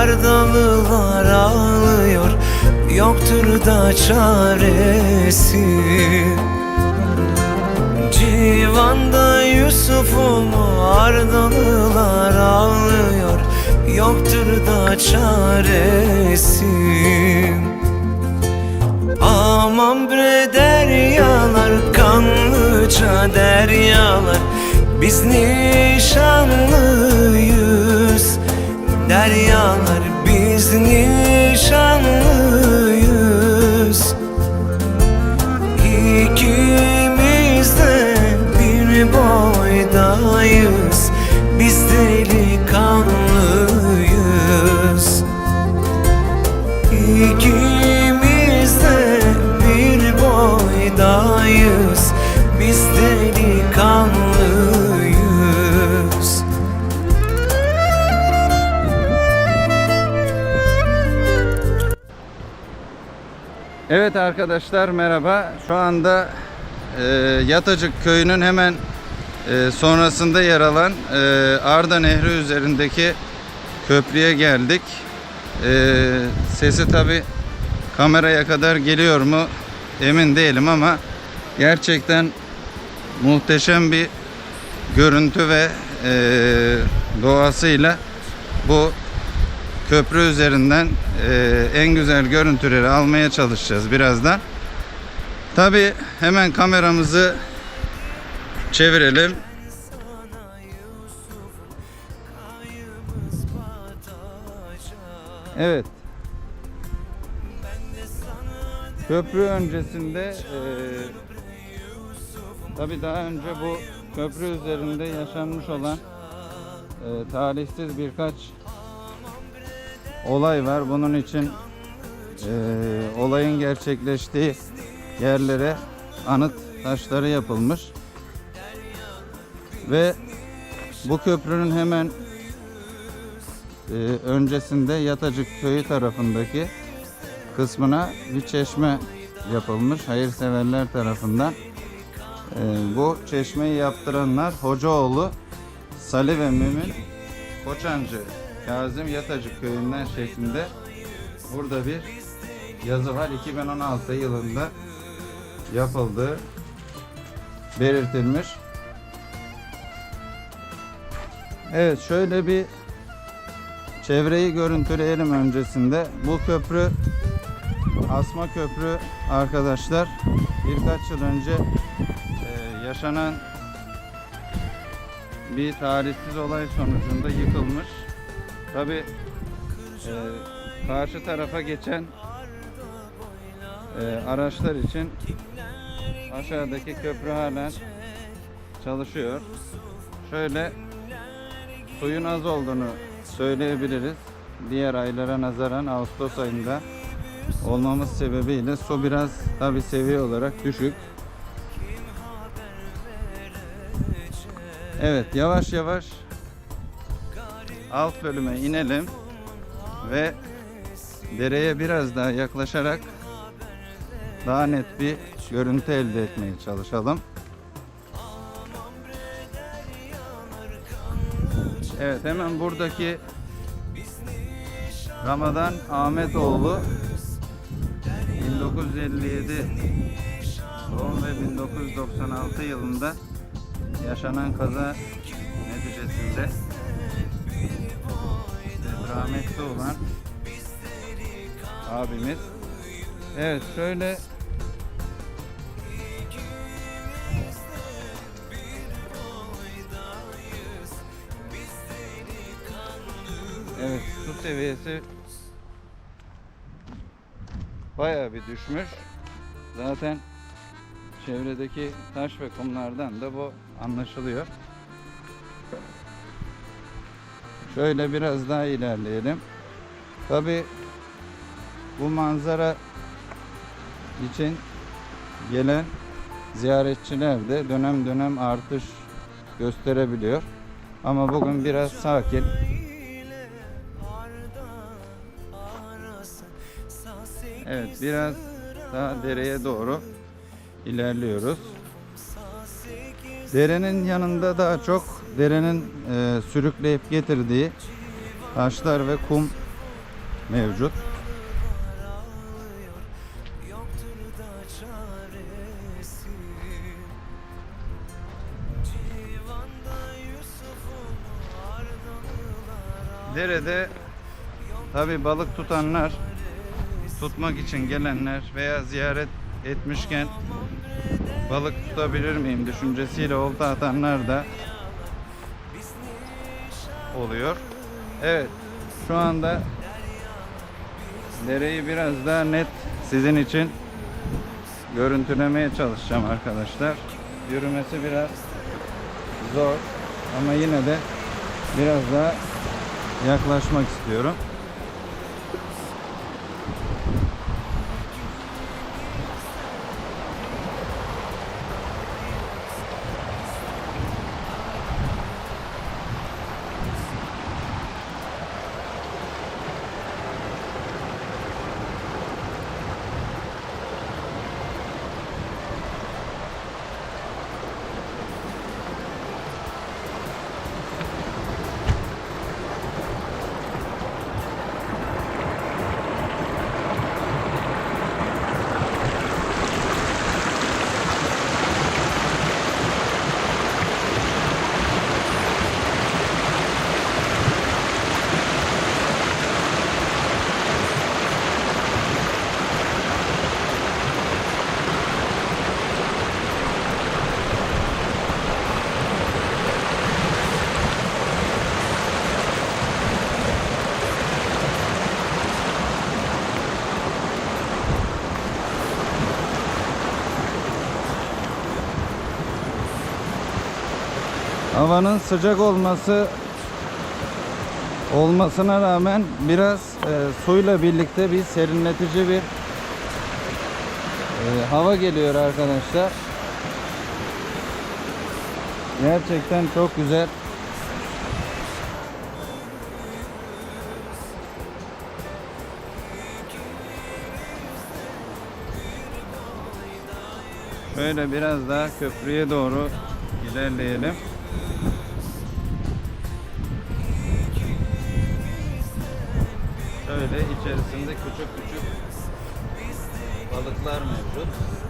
Ardalılar ağlıyor. Yoktur da çaresi. Civan'da Yusuf'um Ardalılar ağlıyor. Yoktur da çaresi. Aman bre deryalar Kanlıca deryalar. Biz nişanlıyız Deryalar biz nişanlıyız. İkimiz de bir boydayız. Biz delikanlıyız Evet arkadaşlar merhaba. Şu anda e, Yatacık köyünün hemen e, sonrasında yer alan e, Arda Nehri üzerindeki köprüye geldik. E, sesi tabi kameraya kadar geliyor mu emin değilim ama gerçekten muhteşem bir görüntü ve e, doğasıyla bu köprü üzerinden e, en güzel görüntüleri almaya çalışacağız birazdan. Tabi hemen kameramızı çevirelim. Evet. Köprü öncesinde tabi daha önce bu köprü üzerinde yaşanmış olan e, talihsiz birkaç olay var. Bunun için e, olayın gerçekleştiği yerlere anıt taşları yapılmış. Ve bu köprünün hemen e, öncesinde Yatacık köyü tarafındaki kısmına bir çeşme yapılmış hayırseverler tarafından. E, bu çeşmeyi yaptıranlar Hocaoğlu Salih ve Mümin Koçancı Kazım Yatacık köyünden şeklinde burada bir yazı var. 2016 yılında yapıldığı belirtilmiş. Evet şöyle bir çevreyi görüntüleyelim öncesinde. Bu köprü Asma Köprü arkadaşlar birkaç yıl önce e, yaşanan bir talihsiz olay sonucunda yıkılmış. Tabi e, karşı tarafa geçen e, araçlar için aşağıdaki köprü halen çalışıyor. Şöyle suyun az olduğunu söyleyebiliriz. Diğer aylara nazaran Ağustos ayında olmamız sebebiyle su biraz tabi seviye olarak düşük. Evet yavaş yavaş alt bölüme inelim ve dereye biraz daha yaklaşarak daha net bir görüntü elde etmeye çalışalım. Evet hemen buradaki Ramazan Ahmetoğlu 1957 doğum ve 1996 yılında yaşanan kaza neticesinde rahmetli olan abimiz. Evet şöyle Evet su seviyesi bayağı bir düşmüş. Zaten çevredeki taş ve kumlardan da bu anlaşılıyor. Şöyle biraz daha ilerleyelim. Tabi bu manzara için gelen ziyaretçiler de dönem dönem artış gösterebiliyor. Ama bugün biraz sakin. Evet biraz daha dereye doğru ilerliyoruz. Derenin yanında daha çok derenin e, sürükleyip getirdiği taşlar ve kum mevcut. Derede tabi balık tutanlar, tutmak için gelenler veya ziyaret etmişken balık tutabilir miyim düşüncesiyle olta atanlar da oluyor. Evet, şu anda dereyi biraz daha net sizin için görüntülemeye çalışacağım arkadaşlar. Yürümesi biraz zor ama yine de biraz daha yaklaşmak istiyorum. Havanın sıcak olması olmasına rağmen biraz e, suyla birlikte bir serinletici bir e, hava geliyor arkadaşlar. Gerçekten çok güzel. Böyle biraz daha köprüye doğru ilerleyelim. Şöyle içerisinde küçük küçük balıklar mevcut.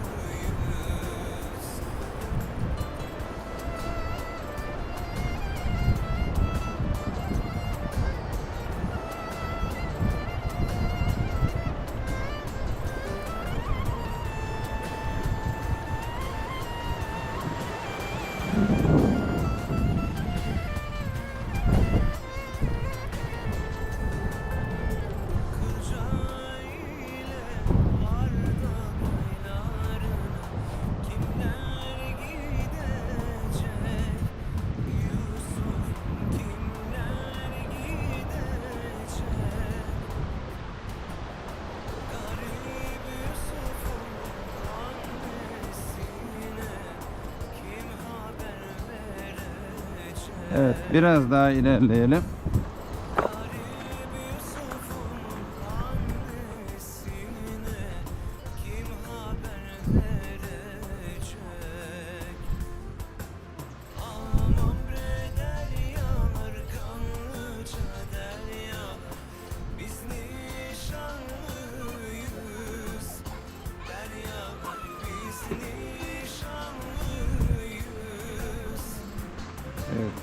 Biraz daha ilerleyelim.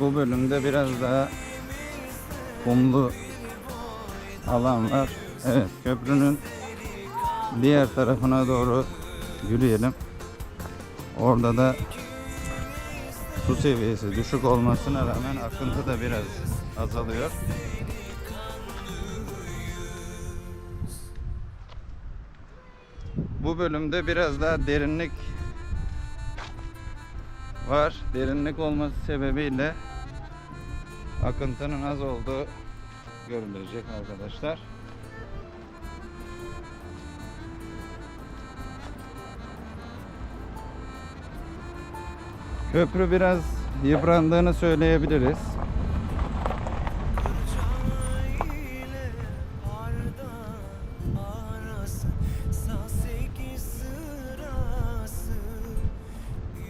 Bu bölümde biraz daha kumlu alan var. Evet köprünün diğer tarafına doğru yürüyelim. Orada da su seviyesi düşük olmasına rağmen akıntı da biraz azalıyor. Bu bölümde biraz daha derinlik var. Derinlik olması sebebiyle akıntının az olduğu görülecek arkadaşlar. Köprü biraz yıprandığını söyleyebiliriz.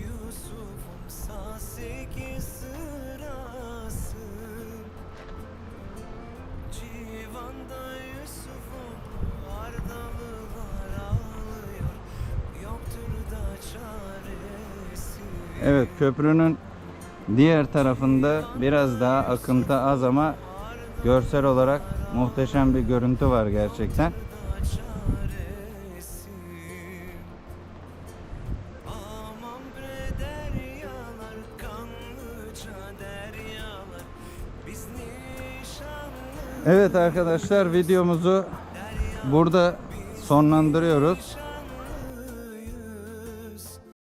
Yusuf'um Saseki sırası Evet köprünün diğer tarafında biraz daha akıntı az ama görsel olarak muhteşem bir görüntü var gerçekten. Evet arkadaşlar videomuzu burada sonlandırıyoruz.